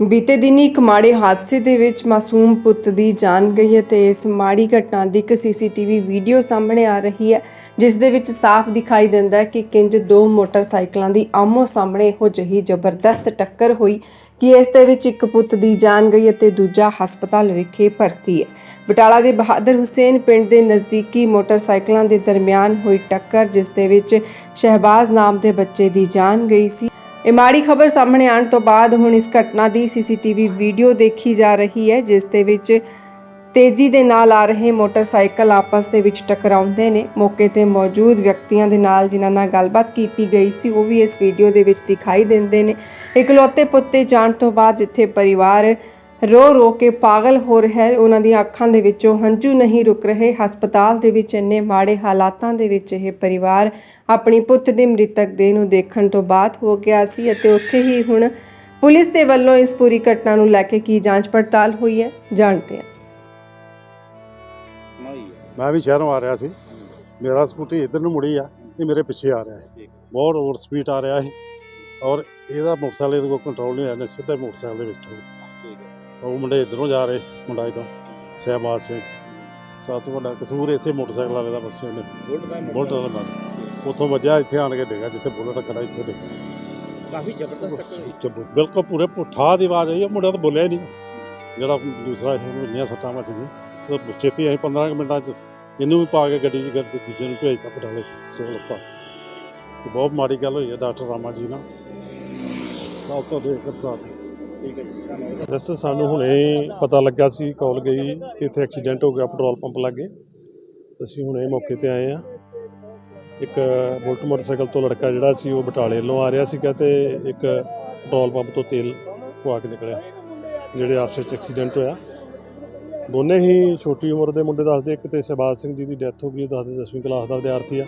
ਬੀਤੇ ਦਿਨੀ ਇੱਕ ਮਾੜੇ ਹਾਦਸੇ ਦੇ ਵਿੱਚ ਮਾਸੂਮ ਪੁੱਤ ਦੀ ਜਾਨ ਗਈ ਹੈ ਤੇ ਇਸ ਮਾੜੀ ਘਟਨਾ ਦੀ ਇੱਕ ਸੀਸੀਟੀਵੀ ਵੀਡੀਓ ਸਾਹਮਣੇ ਆ ਰਹੀ ਹੈ, ਜਿਸ ਦੇ ਵਿੱਚ ਸਾਫ਼ ਦਿਖਾਈ ਦਿੰਦਾ ਹੈ ਕਿ ਕਿੰਜ ਦੋ ਮੋਟਰਸਾਈਕਲਾਂ ਦੀ ਆਮੋ ਸਾਹਮਣੇ ਇਹੋ ਜਿਹੀ ਜ਼ਬਰਦਸਤ ਟੱਕਰ ਹੋਈ ਕਿ ਇਸ ਦੇ ਵਿੱਚ ਇੱਕ ਪੁੱਤ ਦੀ ਜਾਨ ਗਈ ਅਤੇ ਦੂਜਾ ਹਸਪਤਾਲ ਵਿਖੇ ਭਰਤੀ ਹੈ। ਬਟਾਲਾ ਦੇ ਬਹਾਦਰ ਹੁਸੈਨ ਪਿੰਡ ਦੇ ਨਜ਼ਦੀਕੀ ਮੋਟਰਸਾਈਕਲਾਂ ਦੇ ਦਰਮਿਆਨ ਹੋਈ ਟੱਕਰ, ਜਿਸ ਦੇ ਵਿੱਚ ਸ਼ਹਿਬਾਜ਼ ਨਾਮ ਦੇ ਬੱਚੇ ਦੀ ਜਾਨ ਗਈ ਸੀ। ਇਹ ਮਾੜੀ ਖਬਰ ਸਾਹਮਣੇ ਆਉਣ ਤੋਂ ਬਾਅਦ ਹੁਣ ਇਸ ਘਟਨਾ ਦੀ ਸੀਸੀਟੀਵੀ ਵੀਡੀਓ ਦੇਖੀ ਜਾ ਰਹੀ ਹੈ, ਜਿਸ ਦੇ ਵਿੱਚ ਤੇਜ਼ੀ ਦੇ ਨਾਲ ਆ ਰਹੇ ਮੋਟਰਸਾਈਕਲ ਆਪਸ ਦੇ ਵਿੱਚ ਟਕਰਾਉਂਦੇ ਨੇ। ਮੌਕੇ ਤੇ ਮੌਜੂਦ ਵਿਅਕਤੀਆਂ ਦੇ ਨਾਲ ਜਿਨ੍ਹਾਂ ਨਾਲ ਗੱਲਬਾਤ ਕੀਤੀ ਗਈ ਸੀ, ਉਹ ਵੀ ਇਸ ਵੀਡੀਓ ਦੇ ਵਿੱਚ ਦਿਖਾਈ ਦਿੰਦੇ ਨੇ। ਇਕਲੌਤੇ ਪੁੱਤੇ ਜਾਣ ਤੋਂ ਬਾਅਦ ਜਿੱਥੇ ਪਰਿਵਾਰ ਰੋ ਰੋ ਕੇ ਪਾਗਲ ਹੋ ਰਿਹਾ ਹੈ ਉਹਨਾਂ ਦੀਆਂ ਅੱਖਾਂ ਦੇ ਵਿੱਚੋਂ ਹੰਝੂ ਨਹੀਂ ਰੁਕ ਰਹੇ। ਹਸਪਤਾਲ ਦੇ ਵਿੱਚ ਇੰਨੇ ਮਾੜੇ ਹਾਲਾਤਾਂ ਦੇ ਵਿੱਚ ਇਹ ਪਰਿਵਾਰ ਆਪਣੀ ਪੁੱਤ ਦੀ ਮ੍ਰਿਤਕ ਦੇਹ ਨੂੰ ਦੇਖਣ ਤੋਂ ਬਾਅਦ ਹੋ ਗਿਆ ਸੀ ਅਤੇ ਉੱਥੇ ਹੀ ਹੁਣ ਪੁਲਿਸ ਦੇ ਵੱਲੋਂ ਇਸ ਪੂਰੀ ਘਟਨਾ ਨੂੰ ਲੈ ਕੇ ਕੀ ਜਾਂਚ ਪੜਤਾਲ ਹੋਈ ਹੈ, ਜਾਣਦੇ ਹਾਂ। ਮੈਂ ਵੀ ਸ਼ਹਿਰੋਂ ਆ ਰਿਹਾ ਸੀ। ਮੇਰਾ ਸਕੂਟੀ ਇੱਧਰ ਨੂੰ ਮੁੜੀ ਆ, ਇਹ ਮੇਰੇ ਪਿੱਛੇ ਆ ਰਿਹਾ ਹੈ ਬਹੁਤ ਓਵਰ ਸਪੀਡ ਆ ਰਿਹਾ ਸੀ ਔਰ ਇਹਦਾ ਮੋਟਰਸਾਈਕਲ ਇਹਦੇ ਕੋਲ ਕੰਟਰੋਲ ਨਹੀਂ ਹੋਇਆ ਨੇ ਸਿੱਧਾ ਮੋਟਰਸਾਈਕਲ ਦੇ ਵਿੱਚ ਠੋਕ ਦਿੱਤਾ। ਉਹ ਮੁੰਡੇ ਇੱਧਰੋਂ ਜਾ ਰਹੇ ਮੁੰਡਾ ਇੱਧਰੋਂ ਸਹਿਬਾਜ਼ ਸਿੰਘ। ਸਭ ਤੋਂ ਵੱਡਾ ਕਸੂਰ ਇਸੇ ਮੋਟਰਸਾਈਕਲ ਵਾਲੇ ਦਾ ਬਸ ਇਹਨੇ। ਬੁਲਟ ਦਾ ਮਾਰ ਉੱਥੋਂ ਵੱਜਿਆ ਇੱਥੇ ਆਣ ਕੇ ਡਿੱਗਾ ਜਿੱਥੇ ਬੁਲਟ ਖੜਾ ਇੱਥੇ ਡਿੱਗਾ ਕਾਫੀ ਜ਼ਬਰਦਸਤ ਚੁੱਪ ਬਿਲਕੁਲ ਪੂਰੇ ਪੁੱਠਾ ਦੀ ਆਵਾਜ਼ ਆਈ ਉਹ ਮੁੰਡਾ ਤਾਂ ਬੋਲਿਆ ਨਹੀਂ। ਜਿਹੜਾ ਦੂਸਰਾ ਇਹਨੂੰ ਇੰਨੀਆਂ ਸੱਟਾਂ ਵੱਜ ਗਈਆਂ ਉਹ ਛੇਤੀ ਅਸੀਂ 15 ਕੁ ਮਿੰਟਾਂ ਚ ਇਹਨੂੰ ਵੀ ਪਾ ਕੇ ਗੱਡੀ 'ਚ ਗੱਡੀ ਦੂਜੇ ਨੂੰ ਭੇਜਤਾ ਪਟਾਲੇ ਸਿਵਲ ਹਸਪਤਾਲ। ਬਹੁਤ ਮਾੜੀ ਗੱਲ ਹੋਈ ਹੈ ਡਾਕਟਰ ਰਾਮਾ ਜੀ ਨਾਲ। ਸਭ ਤੋਂ ਦੇ ਕਰਸਾਤ ਠੀਕ ਹੈ ਜੀ ਧੰਨਵਾਦ ਵੈਸੇ ਸਾਨੂੰ ਹੁਣੇ ਪਤਾ ਲੱਗਾ ਸੀ, ਕਾਲ ਗਈ ਕਿ ਇੱਥੇ ਐਕਸੀਡੈਂਟ ਹੋ ਗਿਆ, ਪੈਟਰੋਲ ਪੰਪ ਲਾਗੇ। ਅਸੀਂ ਹੁਣੇ ਮੌਕੇ ਤੇ ਆਏ ਆ ਇੱਕ ਬੁਲਟ ਮੋਟਰਸਾਈਕਲ ਤੋਂ ਲੜਕਾ ਜਿਹੜਾ ਸੀ, ਉਹ ਬਟਾਲੇ ਵੱਲੋਂ ਆ ਰਿਹਾ ਸੀਗਾ ਤੇ ਇੱਕ ਪੈਟਰੋਲ ਪੰਪ ਤੋਂ ਤੇਲ ਪਵਾ ਕੇ ਨਿਕਲਿਆ, ਜਿਹੜੇ ਆਪਸ ਵਿੱਚ ਐਕਸੀਡੈਂਟ ਹੋਇਆ। ਦੋਨੇ ਹੀ ਛੋਟੀ ਉਮਰ ਦੇ ਮੁੰਡੇ ਦੱਸਦੇ, ਇੱਕ ਤੇ ਸ਼ਹਿਬਾਜ਼ ਸਿੰਘ ਜੀ ਦੀ ਡੈਥ ਹੋ ਗਈ, ਉਹ ਦੱਸਦੇ 10ਵੀਂ ਕਲਾਸ ਦਾ ਵਿਦਿਆਰਥੀ ਆ।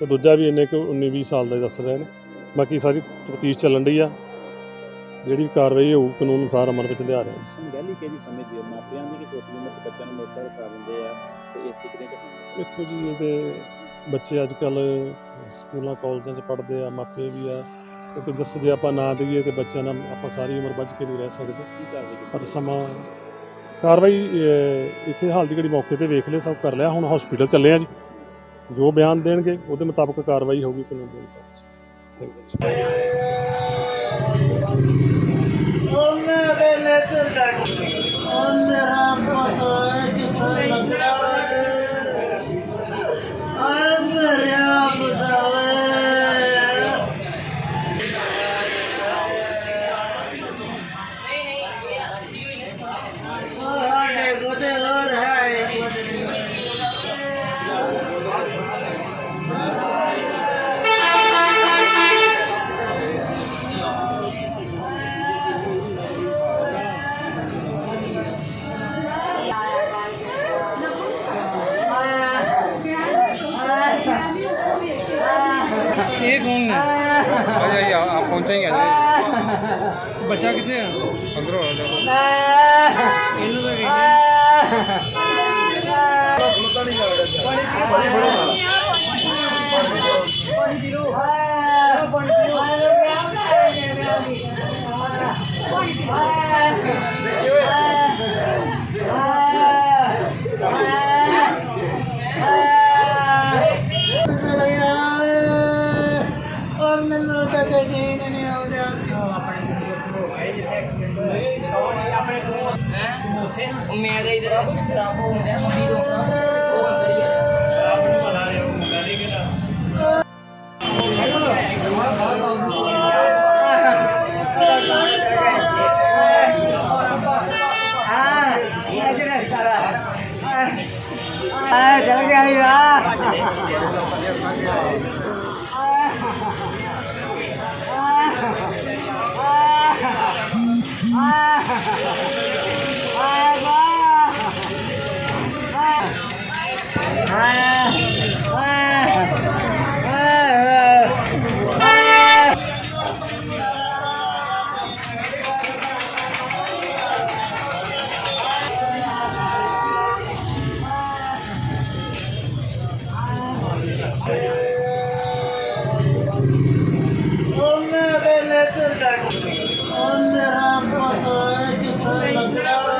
ਤੇ ਦੂਜਾ ਵੀ ਇੰਨੇ ਕੁ 19 20 ਸਾਲ ਦਾ ਦੱਸ ਰਹੇ ਨੇ। ਬਾਕੀ ਸਾਰੀ ਤਫਤੀਸ਼ ਚੱਲਣ ਡਈ ਆ। ਜਿਹੜੀ ਕਾਰਵਾਈ ਹੋਊ ਕਾਨੂੰਨ ਅਨੁਸਾਰ ਅਮਲ ਵਿੱਚ ਲਿਆ ਰਹੇ ਹਾਂ। ਗੱਲ ਹੀ ਕਿਹਦੀ ਸਮਝਦੀ ਹੈ? ਮਾਪਿਆਂ ਦੀ ਕਿ ਛੋਟੀ ਉਮਰ ਦੇ ਬੱਚਿਆਂ ਨੂੰ ਮੋਟਰਸਾਈਕਲ ਕਰਾ ਦਿੰਦੇ ਆ ਤੇ ਇਸ ਸਿੱਖਦੇ ਕਿ ਦੇਖੋ ਜੀ ਇਹ ਤੇ ਬੱਚੇ ਅੱਜ ਕੱਲ ਸਕੂਲਾਂ ਕਾਲਜਾਂ 'ਚ ਪੜ੍ਹਦੇ ਆ ਮਾਪੇ ਵੀ ਆ। ਕਿਉਂਕਿ ਜਿਸ ਜੇ ਆਪਾਂ ਨਾ ਦਈਏ ਤੇ ਬੱਚਿਆਂ ਨਾਲ ਆਪਾਂ ਸਾਰੀ ਉਮਰ ਬਚ ਕੇ ਨਹੀਂ ਰਹਿ ਸਕਦੇ। ਕੀ ਕਰਦੇ ਪਰ ਸਮਾਂ ਕਾਰਵਾਈ ਇੱਥੇ ਹਾਲ ਦੀ ਘੜੀ ਮੌਕੇ ਤੇ ਵੇਖ ਲਿਆ ਸਭ ਕਰ ਲਿਆ। ਹੁਣ ਹਸਪੀਟਲ ਚੱਲੇ ਆ ਜੀ। ਜੋ ਬਿਆਨ ਦੇਣਗੇ ਉਹਦੇ ਮੁਤਾਬਕ ਕਾਰਵਾਈ ਹੋਊਗੀ ਕਾਨੂੰਨ ਦੇ ਅਨੁਸਾਰ। Thank you Thank you. ਇਹ ਕੌਣ ਨੇ ਅਜੇ ਆ ਪਹੁੰਚेंगे ਅਜੇ ਬੱਚਾ ਕਿੱਥੇ ਆ? ਅੰਦਰੋਂ ਆ ਜਾ। ਇਹਨੂੰ ਤਾਂ ਕਹੀ ਮੇਰੇ ਇਧਰ ਖਰਾਬ ਹੋ ਗਿਆ ਮੰਮੀ ਤੋਂ ਉਹ ਅੰਦਰ ਹੀ ਹੈ Ah! Thank you.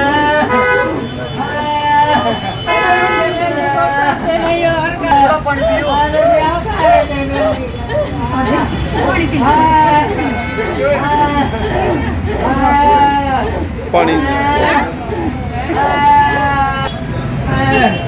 ਪਾਣੀ Ah!